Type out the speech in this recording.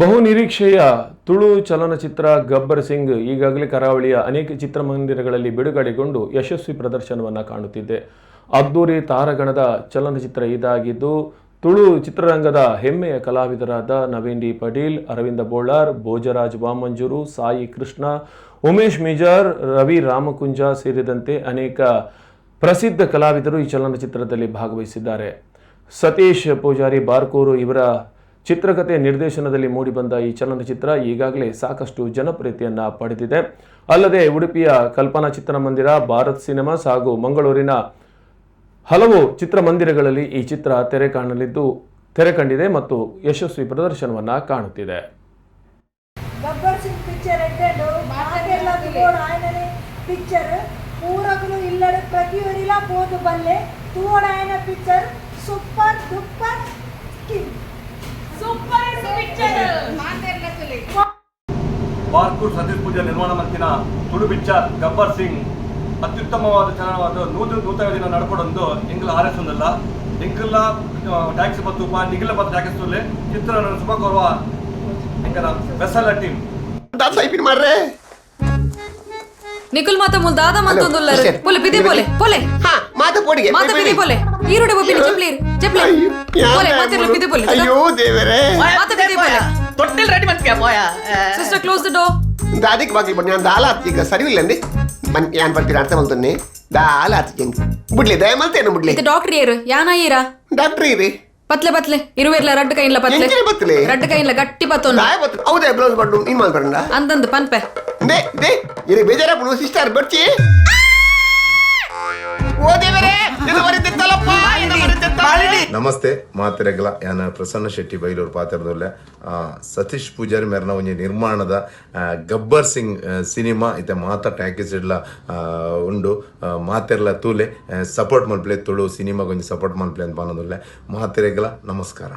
ಬಹು ನಿರೀಕ್ಷೆಯ ತುಳು ಚಲನಚಿತ್ರ ಗಬ್ಬರ್ ಸಿಂಗ್ ಈಗಾಗಲೇ ಕರಾವಳಿಯ ಅನೇಕ ಚಿತ್ರಮಂದಿರಗಳಲ್ಲಿ ಬಿಡುಗಡೆಗೊಂಡು ಯಶಸ್ವಿ ಪ್ರದರ್ಶನವನ್ನು ಕಾಣುತ್ತಿದೆ. ಅದ್ದೂರಿ ತಾರಗಣದ ಚಲನಚಿತ್ರ ಇದಾಗಿದ್ದು, ತುಳು ಚಿತ್ರರಂಗದ ಹೆಮ್ಮೆಯ ಕಲಾವಿದರಾದ ನವೀನ್ ಡಿ ಪಟೀಲ್, ಅರವಿಂದ ಬೋಳಾರ್, ಭೋಜರಾಜ್ ವಾಮಂಜೂರು, ಸಾಯಿ ಕೃಷ್ಣ, ಉಮೇಶ್ ಮಿಜಾರ್, ರವಿ ರಾಮಕುಂಜ ಸೇರಿದಂತೆ ಅನೇಕ ಪ್ರಸಿದ್ಧ ಕಲಾವಿದರು ಈ ಚಲನಚಿತ್ರದಲ್ಲಿ ಭಾಗವಹಿಸಿದ್ದಾರೆ. ಸತೀಶ್ ಪೂಜಾರಿ ಬಾರ್ಕೂರು ಇವರ ಚಿತ್ರಕಥೆ ನಿರ್ದೇಶನದಲ್ಲಿ ಮೂಡಿಬಂದ ಈ ಚಲನಚಿತ್ರ ಈಗಾಗಲೇ ಸಾಕಷ್ಟು ಜನಪ್ರಿಯತೆಯನ್ನು ಪಡೆದಿದೆ. ಅಲ್ಲದೆ ಉಡುಪಿಯ ಕಲ್ಪನಾ ಚಿತ್ರಮಂದಿರ, ಭಾರತ್ ಸಿನಿಮಾಸ್ ಹಾಗೂ ಮಂಗಳೂರಿನ ಹಲವು ಚಿತ್ರಮಂದಿರಗಳಲ್ಲಿ ಈ ಚಿತ್ರ ತೆರೆ ಕಾಣಲಿದ್ದು, ತೆರೆ ಕಂಡಿದೆ ಮತ್ತು ಯಶಸ್ವಿ ಪ್ರದರ್ಶನವನ್ನ ಕಾಣುತ್ತಿದೆ. ಸೂಪರ್ ಬಾರ್ಕೂರ್ ಸತೀಶ್ ಪೂಜಾ ನಿರ್ಮಾಣ ಮಂತಿನ ತುಳುಬಿಚ್ಚ ಗಬ್ಬರ್ ಸಿಂಗ್ ಅತ್ಯುತ್ತಮವಾದ ಚಲನವಾದ ನೂತನ ನೂತನ ದಿನ ನಡ್ಕೊಡೊಂದು ಇಂಗ್ಲ ಆರ್ ಒಂದಲ್ಲ. ಎಂಕಲ್ಲ ಟ್ಯಾಕ್ಸಿ ಬತ್ತು ನಿಗಿಲ ಬತ್ತು ಟ್ಯಾಕ್ಸಿ ಚಿತ್ರ ಸುಮ ಕೊರುವ ಎಂಕಲ ಬೆಸಲ ಟೀಮ್. ಮಾಡ್ರೆ? ನಿಖಿಲ್ ಮಾತ ಮುಲ್ದಾದ ಮಂತೊಂದುಲ್ಲ. ಪೊಲೆ ಬಿದಿ ಪೊಲೆ ಪೊಲೆ. ಹಾ ಮಾತ ಪೊಡಿಗೆ ಮಾತ ಬಿದಿ ಪೊಲೆ. ಈರುಡೆ ಚಪ್ಲಿ ಚಪ್ಲಿ ಪೊಲೆ ಮಾತಿರ್ಲ ಬಿದೆ ಪೊಲೆ. ಅಯ್ಯೋ ದೇವರೇ. ಮಾತ ಬಿದೆ ಪೊಲೆ. ತೊಟ್ಟಿಲ್ ರೆಡಿ ಮಾಡ್ತೀಯ ಮೋಯ ಸಿಸ್ಟರ್ ಕ್ಲೋಸ್ ದ ಡೋರ್ ದಾದಿಗೆ ಬಾಗಿಲು ಬನ್ನಿ ನಾನು ದಾಲ ಈಗ ಸರಿವಿಲ್ಲಂಡಿ ಮನ್ ಏನ್ ಬರ್ತೀನಿ ಅರ್ಥ ಬಂತೀನಿ ದಾಲ ಹತ್ತಿಂಗ್ ಬಿಡ್ಲಿ ದಯಮಲ್ತೇನು ಬಿಡ್ಲಿ ಇದು ಡಾಕ್ಟರ್ ಏರು ಯಾನ ಏರಾ ಡಾಕ್ಟರ್ ಇರಿ ಪತ್ಲೆ ಪತ್ಲೆ ಇರುವೆರ್ಲ ರಡ್ಡ ಕೈನ್ಲ ಪತ್ಲೆ ಎಂಚಿನ ಬತ್ತಲೆ ರಡ್ಡ ಕೈನ್ಲ ಗಟ್ಟಿ ಪತ್ತೋನ್ ದಾಯ ಬತ್ತು ಹೌದೇ ಬ್ಲೌಸ್ ಬಡ್ಡು ಇನ್ ಮಾಡ್ಕೊಂಡ ಅಂತಂದು ಪನ್ಪೆ ದೇ ದೇ ಇರಿ ಬೇಜಾರ ಬಿಡು ಸಿಸ್ಟರ್ ಬರ್ಚಿ ನಮಸ್ತೆ, ಮಾತಿರೆಗಲ, ಯಾನ ಪ್ರಸನ್ನ ಶೆಟ್ಟಿ ಬೈಲೂರು ಪಾತ್ರದಲ್ಲೇ ಸತೀಶ್ ಪೂಜಾರಿ ಮೇರ್ನ ಒಂಜಿ ನಿರ್ಮಾಣದ ಗಬ್ಬರ್ ಸಿಂಗ್ ಸಿನಿಮಾ ಇತ ಮಾತ ಟ್ಯಾಕೇಜ್ ಇಡ್ಲ ಉಂಡು ಮಾತೆರ್ಲ ತೂಲೆ ಸಪೋರ್ಟ್ ಮಲ್ಪ್ಲೆ ತುಳು ಸಿನಿಮಾಗೊಂಜಿ ಸಪೋರ್ಟ್ ಮಲ್ಪ್ಲೆ ಅಂತ ಬಾನದೊಲ್ಲೆ, ಮಾತಿರೆಗಲ, ನಮಸ್ಕಾರ.